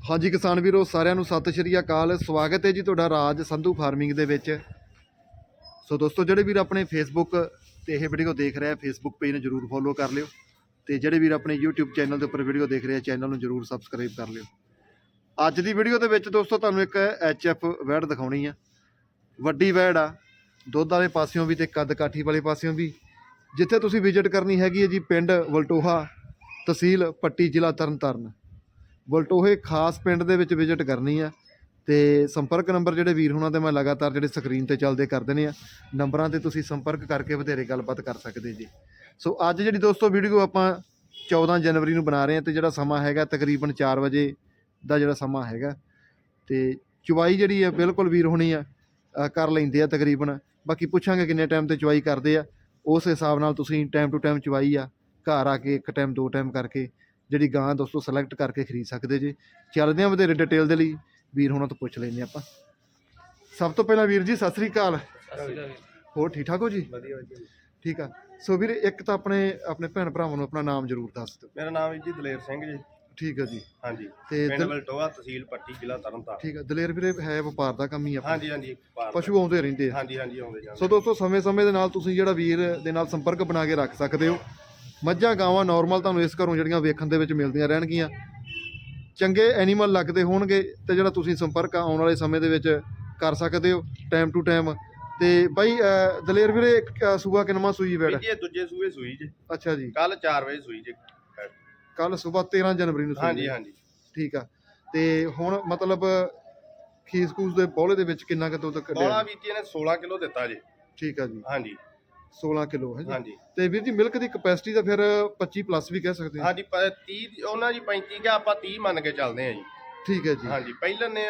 ਹਾਂਜੀ ਕਿਸਾਨ ਵੀਰੋ, ਸਾਰਿਆਂ ਨੂੰ ਸਤਿ ਸ਼੍ਰੀ ਅਕਾਲ। ਸਵਾਗਤ ਹੈ ਜੀ ਤੁਹਾਡਾ ਰਾਜ ਸੰਧੂ ਫਾਰਮਿੰਗ ਦੇ ਵਿੱਚ। ਸੋ ਦੋਸਤੋ, ਜਿਹੜੇ ਵੀਰ ਆਪਣੇ ਫੇਸਬੁੱਕ ਤੇ ਇਹ ਵੀਡੀਓ ਦੇਖ ਰਿਹਾ ਫੇਸਬੁੱਕ ਪੇਜ ਨੂੰ ਜਰੂਰ ਫੋਲੋ ਕਰ ਲਿਓ ਤੇ ਜਿਹੜੇ ਵੀਰ ਆਪਣੇ YouTube ਚੈਨਲ ਦੇ ਉੱਪਰ ਵੀਡੀਓ ਦੇਖ ਰਹੇ ਚੈਨਲ ਨੂੰ ਜਰੂਰ ਸਬਸਕ੍ਰਾਈਬ ਕਰ ਲਿਓ। ਅੱਜ ਦੀ ਵੀਡੀਓ ਦੇ ਵਿੱਚ ਦੋਸਤੋ, ਤੁਹਾਨੂੰ ਇੱਕ HF ਵੈੜ ਦਿਖਾਉਣੀ ਆ। ਵੱਡੀ ਵੈੜ ਆ, ਦੁੱਧ ਵਾਲੇ ਪਾਸਿਓਂ ਵੀ ਤੇ ਕੱਦ ਕਾਠੀ ਵਾਲੇ ਪਾਸਿਓਂ ਵੀ। ਜਿੱਥੇ ਤੁਸੀਂ ਵਿਜ਼ਿਟ ਕਰਨੀ ਹੈਗੀ ਹੈ ਜੀ, ਪਿੰਡ ਵਲਟੋਹਾ ਤਹਿਸੀਲ ਪੱਟੀ ਜ਼ਿਲ੍ਹਾ ਤਰਨਤਾਰਨ। ਵਲਟੋਹੇ ਖਾਸ ਪਿੰਡ ਦੇ ਵਿੱਚ ਵਿਜ਼ਿਟ ਕਰਨੀ ਆ ਤੇ ਸੰਪਰਕ ਨੰਬਰ ਜਿਹੜੇ ਵੀਰ ਹੋਣਾ ਦੇ ਮੈਂ ਲਗਾਤਾਰ ਜਿਹੜੇ ਸਕਰੀਨ ਤੇ ਚੱਲਦੇ ਕਰ ਦਿੰਦੇ ਆ, ਨੰਬਰਾਂ ਤੇ ਤੁਸੀਂ ਸੰਪਰਕ ਕਰਕੇ ਵਧੇਰੇ ਗੱਲਬਾਤ ਕਰ ਸਕਦੇ ਜੀ। ਸੋ ਅੱਜ ਜਿਹੜੀ ਦੋਸਤੋ ਵੀਡੀਓ ਆਪਾਂ 14 ਜਨਵਰੀ ਨੂੰ ਬਣਾ ਰਹੇ ਆ ਤੇ ਜਿਹੜਾ ਸਮਾਂ ਹੈਗਾ ਤਕਰੀਬਨ 4 ਵਜੇ ਦਾ ਜਿਹੜਾ ਸਮਾਂ ਹੈਗਾ, ਤੇ ਚੁਵਾਈ ਜਿਹੜੀ ਆ ਬਿਲਕੁਲ ਵੀਰ ਹੋਣੀ ਆ ਕਰ ਲੈਂਦੇ ਆ ਤਕਰੀਬਨ। ਬਾਕੀ ਪੁੱਛਾਂਗੇ ਕਿੰਨੇ ਟਾਈਮ ਤੇ ਚੁਵਾਈ ਕਰਦੇ ਆ, ਉਸ ਹਿਸਾਬ ਨਾਲ ਤੁਸੀਂ ਟਾਈਮ ਟੂ ਟਾਈਮ ਚੁਵਾਈ ਆ, ਘਰ ਆ ਕੇ ਇੱਕ ਟਾਈਮ ਦੋ ਟਾਈਮ ਕਰਕੇ ਜਿਹੜੀ ਗਾਂ ਦੋਸਤੋ ਸਿਲੈਕਟ ਕਰਕੇ ਖਰੀਦ ਸਕਦੇ ਜੀ। ਚੱਲਦੇ ਆ ਵਧੇਰੇ ਡਿਟੇਲ ਦੇ ਲਈ। ਵੀਰ ਹੁਣਾਂ ਤੋਂ ਪੁੱਛ ਲੈਂਦੇ ਆਪਾਂ। ਸਭ ਤੋਂ ਪਹਿਲਾਂ ਵੀਰ ਜੀ ਸਤਿ ਸ੍ਰੀ ਅਕਾਲ। ਹੋਰ ਠੀਕ ਠਾਕ ਹੋ ਜੀ? ਵਧੀਆ ਵਧੀਆ ਠੀਕ ਆ। ਸੋ ਵੀਰ ਇੱਕ ਤਾਂ ਆਪਣੇ ਆਪਣੇ ਭੈਣ ਭਰਾਵਾਂ ਨੂੰ ਆਪਣਾ ਨਾਮ ਜ਼ਰੂਰ ਦੱਸ ਦਿਓ। ਮੇਰਾ ਨਾਮ ਜੀ ਦਲੇਰ ਸਿੰਘ ਜੀ। ਠੀਕ ਆ ਜੀ। ਹਾਂਜੀ। ਤੇ ਪਿੰਡ ਵਲਟੋਆ ਤਹਿਸੀਲ ਪੱਟੀ ਜ਼ਿਲ੍ਹਾ ਤਰਨਤਾਰਨ। ਠੀਕ ਆ। ਦਲੇਰ ਵੀਰੇ ਹੈ ਵਪਾਰ ਦਾ ਕੰਮ ਹੀ ਆ ਹਾਂਜੀ ਹਾਂਜੀ ਪਸ਼ੂ ਆਉਂਦੇ ਰਹਿੰਦੇ ਆ। ਹਾਂਜੀ ਹਾਂਜੀ ਆਉਂਦੇ ਜਾਂਦੇ ਸੋ ਦੋਸਤੋ ਸਮੇਂ-ਸਮੇਂ ਦੇ ਨਾਲ ਤੁਸੀਂ ਜਿਹੜਾ ਵੀਰ ਦੇ ਨਾਲ ਸੰਪਰਕ ਬਣਾ ਕੇ ਰੱਖ ਸਕਦੇ ਹੋ। ਮੱਝਾਂ ਗਾਵਾਂ ਨਾਰਮਲ ਤੁਹਾਨੂੰ ਇਸ ਘਰੋਂ ਜਿਹੜੀਆਂ ਵੇਖਣ ਦੇ ਵਿੱਚ ਮਿਲਦੀਆਂ ਰਹਿਣਗੀਆਂ। ਚੰਗੇ ਐਨੀਮਲ ਲੱਗਦੇ ਹੋਣਗੇ ਤੇ ਜਿਹੜਾ ਤੁਸੀਂ ਸੰਪਰਕ ਆਉਣ ਵਾਲੇ ਸਮੇਂ ਦੇ ਵਿੱਚ ਕਰ ਸਕਦੇ ਹੋ ਟਾਈਮ ਟੂ ਟਾਈਮ ਤੇ ਬਾਈ ਦਲੇਰ ਵੀਰੇ ਸੂਆ ਕਿਨਮਾ ਸੂਈ ਬੈੜ? ਜੀ ਦੂਜੇ ਸੂਏ ਸੂਈ ਜੀ। ਅੱਛਾ ਜੀ। ਕੱਲ 4 ਵਜੇ ਸੂਈ ਜੀ। ਕੱਲ ਸਵੇਰ 13 ਜਨਵਰੀ ਨੂੰ ਸੂਈ ਹਾਂਜੀ। ਹਾਂਜੀ। ਠੀਕ ਆ। ਤੇ ਹੁਣ ਮਤਲਬ ਖੀਸ ਖੂਸ ਦੇ ਬੋਲੇ ਦੇ ਵਿੱਚ ਕਿੰਨਾ ਕੁ ਦੁੱਧ ਬੋਲਾ ਕੱਢਿਆ ਵੀਰ ਜੀ ਨੇ 16 ਕਿਲੋ ਦਿੱਤਾ ਜੀ। ਠੀਕ ਆ ਜੀ। ਹਾਂਜੀ। 16 ਕਿਲੋ ਹੈ ਜੀ। ਹਾਂਜੀ। ਤੇ ਵੀਰ ਜੀ ਮਿਲਕ ਦੀ ਕਪੈਸਿਟੀ ਤਾਂ ਫਿਰ 25 ਪਲੱਸ ਵੀ ਕਹਿ ਸਕਦੇ ਹਾਂ ਹਾਂਜੀ 30 ਉਹਨਾਂ ਜੀ 35 ਕਿ ਆਪਾਂ 30 ਮੰਨ ਕੇ ਚੱਲਦੇ ਆ ਜੀ। ਠੀਕ ਹੈ ਜੀ। ਹਾਂਜੀ ਪਹਿਲਾਂ ਨੇ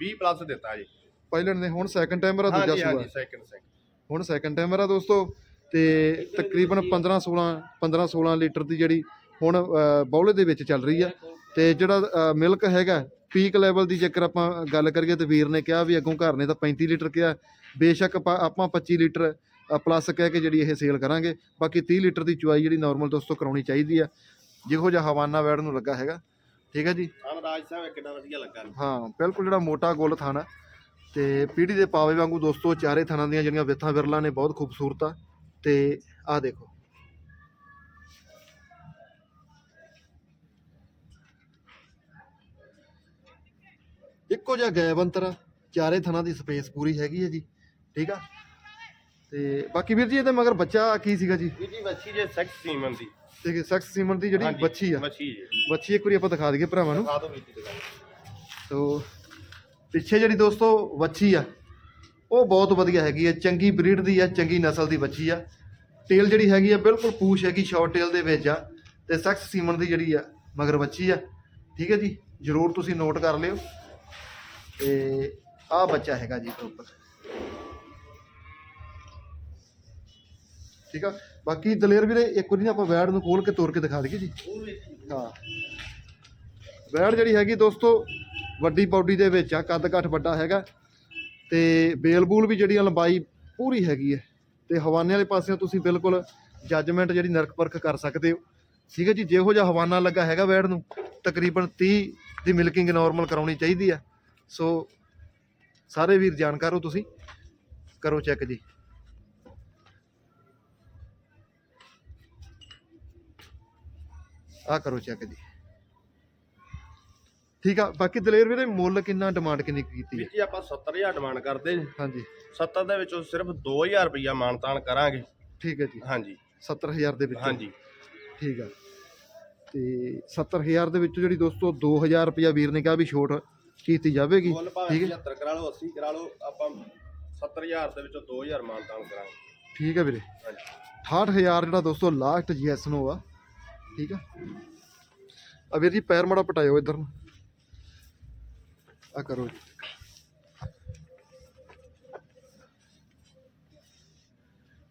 20 ਪਲੱਸ ਦਿੱਤਾ ਜੀ। ਪਾਇਲਟ ਨੇ ਹੁਣ ਸੈਕੰਡ ਟਾਈਮਰ ਆ ਦੂਜਾ ਹਾਂਜੀ ਸੂਆ। ਹਾਂਜੀ ਸੈਕਿੰਡ ਸੈਕਿੰਡ ਹੁਣ ਸੈਕੰਡ ਟਾਈਮਰ ਆ ਦੋਸਤੋ ਤੇ ਤਕਰੀਬਨ 15 16 15 16 ਲੀਟਰ ਦੀ ਜਿਹੜੀ ਹੁਣ ਅਹ, ਬੌਲੇ ਦੇ ਵਿੱਚ ਚੱਲ ਰਹੀ ਆ। ਤੇ ਜਿਹੜਾ ਮਿਲਕ ਹੈਗਾ ਪੀਕ ਲੈਵਲ ਦੀ ਜੇਕਰ ਆਪਾਂ ਗੱਲ ਕਰੀਏ ਤੇ ਵੀਰ ਨੇ ਕਿਹਾ ਵੀ ਅੱਗੋਂ ਘਰ ਨੇ ਤਾਂ 35 ਲੀਟਰ ਕਿਹਾ। ਬੇਸ਼ੱਕ ਆਪਾਂ ਆਪਾਂ 25 ਲੀਟਰ ਪਲੱਸ ਕਹਿ ਕੇ ਜਿਹੜੀ ਇਹ ਸੇਲ ਕਰਾਂਗੇ। ਬਾਕੀ 30 ਲੀਟਰ ਦੀ ਚੁਆਈ ਜਿਹੜੀ ਨਾਰਮਲ ਦੋਸਤੋ ਕਰਾਉਣੀ ਚਾਹੀਦੀ ਆ। ਜਿਹੋ ਜਿਹਾ ਹਵਾਨਾ ਵੈੜ ਨੂੰ ਲੱਗਾ ਹੈਗਾ। ਠੀਕ ਹੈ ਜੀ? ਰਾਜ ਸਾਹਿਬ ਕਿੰਨਾ ਵਧੀਆ ਲੱਗਾ। ਹਾਂ ਬਿਲਕੁਲ ਜਿਹੜਾ ਮੋਟਾ ਗੋਲ ਥਣ ਤੇ ਪੀੜੀ ਦੇ ਪਾਵੇ ਵਾਂਗੂ ਦੋਸਤੋ ਚਾਰੇ ਥਣਾਂ ਦੀਆਂ ਜਿਹੜੀਆਂ ਵਿਥਾਂ ਵਿਰਲਾਂ ਨੇ ਬਹੁਤ ਖੂਬਸੂਰਤ ਆ। ਤੇ ਆਹ ਦੇਖੋ। ਇੱਕੋ ਜਿਹਾ ਗੈਬ ਅੰਤਰ ਚਾਰੇ ਥਣਾਂ ਦੀ ਸਪੇਸ ਪੂਰੀ ਹੈਗੀ ਹੈ ਜੀ। ਠੀਕ ਆ? ਤੇ ਬਾਕੀ ਵੀਰ ਜੀ ਇਹਦੇ ਮਗਰ ਬੱਚਾ ਕੀ ਸੀਗਾ ਜੀ? ਵੀਰ ਜੀ ਵੱਛੀ ਜੇ ਸੈਕਸ ਸੀਮਨ ਦੀ। ਤੇ ਸੈਕਸ ਸੀਮਨ ਦੀ ਜਿਹੜੀ ਹਾਂਜੀ, ਬੱਚੀ ਆ। ਵੱਛੀ ਜੀ। ਬੱਚੀ ਇੱਕ ਵਾਰੀ ਆਪਾਂ ਦਿਖਾ ਦਈਏ ਭਰਾਵਾਂ ਨੂੰ। ਵੀਰ ਜੀ ਤੋ ਪਿੱਛੇ ਜਿਹੜੀ ਦੋਸਤੋ ਵੱਛੀ ਆ ਉਹ ਬਹੁਤ ਵਧੀਆ ਹੈਗੀ ਆ ਚੰਗੀ ਬਰੀਡ ਦੀ ਆ ਚੰਗੀ ਨਸਲ ਦੀ ਵੱਛੀ ਆ। ਟੇਲ ਜਿਹੜੀ ਹੈਗੀ ਆ ਬਿਲਕੁਲ ਪੂਛ ਹੈਗੀ ਸ਼ਾਰਟ ਟੇਲ ਦੇ ਵਿੱਚ ਆ। ਤੇ ਸੈਕਸ ਸੀਮਨ ਦੀ ਜਿਹੜੀ ਆ ਮਗਰ ਵੱਛੀ ਆ। ਠੀਕ ਹੈ ਜੀ? ਜਰੂਰ ਤੁਸੀਂ ਨੋਟ ਕਰ ਲਿਓ। ਤੇ ਆਹ ਬੱਚਾ ਹੈਗਾ ਜੀ ਇਹਦੇ ਠੀਕ ਆ? ਬਾਕੀ ਦਲੇਰ ਵੀਰੇ, ਇੱਕ ਵਾਰੀ ਨਾ ਆਪਾਂ ਵੈੜ ਨੂੰ ਖੋਲ ਕੇ ਤੋੜ ਕੇ ਦਿਖਾ ਦਈਏ ਜੀ। ਹਾਂ। ਵੈੜ ਜਿਹੜੀ ਹੈਗੀ ਦੋਸਤੋ, ਵੱਡੀ ਬਾਡੀ ਦੇ ਵਿੱਚ ਆ, ਕੱਦ ਕੱਠ ਵੱਡਾ ਹੈਗਾ। ਤੇ ਬੇਲ ਬੂਲ ਵੀ ਜਿਹੜੀ ਆ ਲੰਬਾਈ ਪੂਰੀ ਹੈਗੀ ਹੈ। ਤੇ ਹਵਾਨੇ ਵਾਲੇ ਪਾਸਿਓਂ ਤੁਸੀਂ ਬਿਲਕੁਲ ਜੱਜਮੈਂਟ ਜਿਹੜੀ ਨਰਕ ਪਰਖ ਕਰ ਸਕਦੇ ਹੋ। ਠੀਕ ਹੈ ਜੀ? ਜਿਹੋ ਜਿਹਾ ਹਵਾਨਾ ਲੱਗਾ ਹੈਗਾ ਵੈੜ ਨੂੰ, ਤਕਰੀਬਨ 30 ਦੀ ਮਿਲਕਿੰਗ ਨਾਰਮਲ ਕਰਾਉਣੀ ਚਾਹੀਦੀ ਆ ਸੋ ਸਾਰੇ ਵੀਰ ਜਾਣਕਾਰ ਹੋ ਤੁਸੀਂ। ਕਰੋ ਚੈੱਕ ਜੀ। ਆ ਕਰੋ ਚੈੱਕ ਜੀ। ਠੀਕ ਆ ਬਾਕੀ ਦਲੇਰ ਵੀਰੇ ਮੁੱਲ ਕਿੰਨਾ ਡਿਮਾਂਡ ਕਿੰਨੀ ਕੀਤੀ ਹੈ ਜੀ ਆਪਾਂ 70000 ਡਿਮਾਂਡ ਕਰਦੇ ਜੀ। ਹਾਂਜੀ। 70 ਦੇ ਵਿੱਚੋਂ ਸਿਰਫ 2000 ਰੁਪਇਆ ਮਾਨਤਾਨ ਕਰਾਂਗੇ। ਠੀਕ ਹੈ ਜੀ। ਹਾਂਜੀ। 70000 ਦੇ ਵਿੱਚ? ਹਾਂਜੀ। ਠੀਕ ਆ। ਤੇ 70000 ਦੇ ਵਿੱਚੋਂ ਜਿਹੜੀ ਦੋਸਤੋ 2000 ਰੁਪਇਆ ਵੀਰ ਨੇ ਕਿਹਾ ਵੀ ਛੋਟ ਕੀਤੀ ਜਾਵੇਗੀ। ਠੀਕ ਹੈ 75 ਕਰਾ ਲਓ 80 ਕਰਾ ਲਓ ਆਪਾਂ 70000 ਦੇ ਵਿੱਚੋਂ 2000 ਮਾਨਤਾਨ ਕਰਾਂਗੇ। ਠੀਕ ਹੈ ਵੀਰੇ। ਹਾਂਜੀ। 68000 ਜਿਹੜਾ ਦੋਸਤੋ ਲਾਸਟ ਜੀਐਸ ਨੂੰ ਆ ਠੀਕ ਆ? ਆ ਵੀਰ ਜੀ, ਪੈਰ ਮੜਾ ਪਟਾਇਓ ਇਧਰ ਨੂੰ। ਆ ਕਰੋ ਜੀ।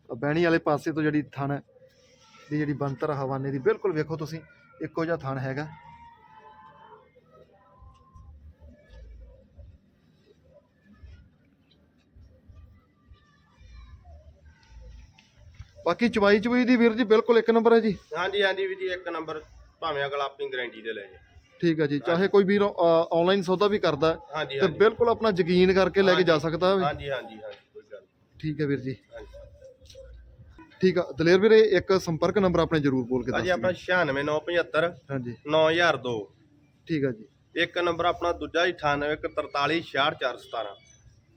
ਆ ਬਹਿਣੀ ਵਾਲੇ ਪਾਸੇ ਤੋਂ ਜਿਹੜੀ ਥਣ ਦੀ ਜਿਹੜੀ ਬੰਤਰ ਆ ਹਵਾਨੇ ਦੀ, ਬਿਲਕੁਲ ਵੇਖੋ ਤੁਸੀਂ, ਇੱਕੋ ਜਿਹਾ ਥਣ ਹੈਗਾ। ਬਾਕੀ ਚਵਾਈ ਚਵਾਈ ਦੀ ਵੀਰ ਜੀ ਬਿਲਕੁਲ ਇੱਕ ਨੰਬਰ ਹੈ ਜੀ। ਹਾਂਜੀ ਹਾਂਜੀ ਵੀਰ ਜੀ ਇੱਕ ਨੰਬਰ ਭਾਵੇਂ ਅਗਲਾ ਆਪਣੀ ਗਾਰੰਟੀ ਦੇ ਲੈ ਜੇ। ਠੀਕ ਹੈ ਜੀ ਚਾਹੇ ਕੋਈ ਵੀਰ ਆਨਲਾਈਨ ਸੌਦਾ ਵੀ ਕਰਦਾ ਹਾਂਜੀ ਤੇ ਹਾਂਜੀ। ਬਿਲਕੁਲ ਆਪਣਾ ਯਕੀਨ ਕਰਕੇ ਲੈ ਕੇ ਜਾ ਸਕਦਾ ਹੈ ਹਾਂਜੀ ਹਾਂਜੀ ਹਾਂਜੀ ਕੋਈ ਗੱਲ। ਠੀਕ ਹੈ ਵੀਰ ਜੀ। ਹਾਂਜੀ। ਠੀਕ ਆ ਦਲੇਰ ਵੀਰੇ ਇੱਕ ਸੰਪਰਕ ਨੰਬਰ ਆਪਣੇ ਜਰੂਰ ਬੋਲ ਕੇ ਦੱਸ ਭਾਜੀ ਆਪਣਾ 96975 ਹਾਂਜੀ। 9002 ਠੀਕ ਹੈ ਜੀ। ਇੱਕ ਨੰਬਰ ਆਪਣਾ ਦੂਜਾ ਜੀ 9843466417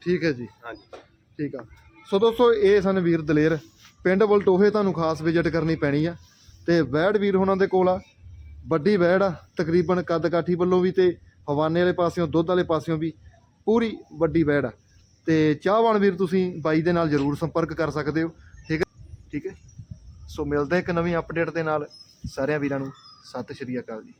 ਠੀਕ ਹੈ ਜੀ। ਹਾਂਜੀ। ਠੀਕ ਆ। ਸੋ ਦੋਸਤੋ ਇਹ ਸਨ ਵੀਰ ਦਲੇਰ। ਪਿੰਡ ਵਲਟੋਹੇ ਤੁਹਾਨੂੰ ਖਾਸ ਵਿਜ਼ਿਟ ਕਰਨੀ ਪੈਣੀ ਆ। ਤੇ ਵੈੜ ਵੀਰ ਉਹਨਾਂ ਦੇ ਕੋਲ ਆ। ਵੱਡੀ ਵੈੜ ਆ, ਤਕਰੀਬਨ ਕੱਦ ਕਾਠੀ ਵੱਲੋਂ ਵੀ ਤੇ ਹਵਾਨੇ ਵਾਲੇ ਪਾਸਿਓਂ, ਦੁੱਧ ਵਾਲੇ ਪਾਸਿਓਂ ਵੀ ਪੂਰੀ ਵੱਡੀ ਵੈੜ ਆ। ਤੇ ਚਾਹਵਾਨ ਵੀਰ ਤੁਸੀਂ ਬਾਈ ਦੇ ਨਾਲ ਜਰੂਰ ਸੰਪਰਕ ਕਰ ਸਕਦੇ ਹੋ। ਠੀਕ ਹੈ ਠੀਕ ਹੈ। ਸੋ ਮਿਲਦੇ ਇੱਕ ਨਵੀਂ ਅਪਡੇਟ ਦੇ ਨਾਲ। ਸਾਰਿਆਂ ਵੀਰਾਂ ਨੂੰ ਸਤਿ ਸ਼੍ਰੀ ਅਕਾਲ ਜੀ।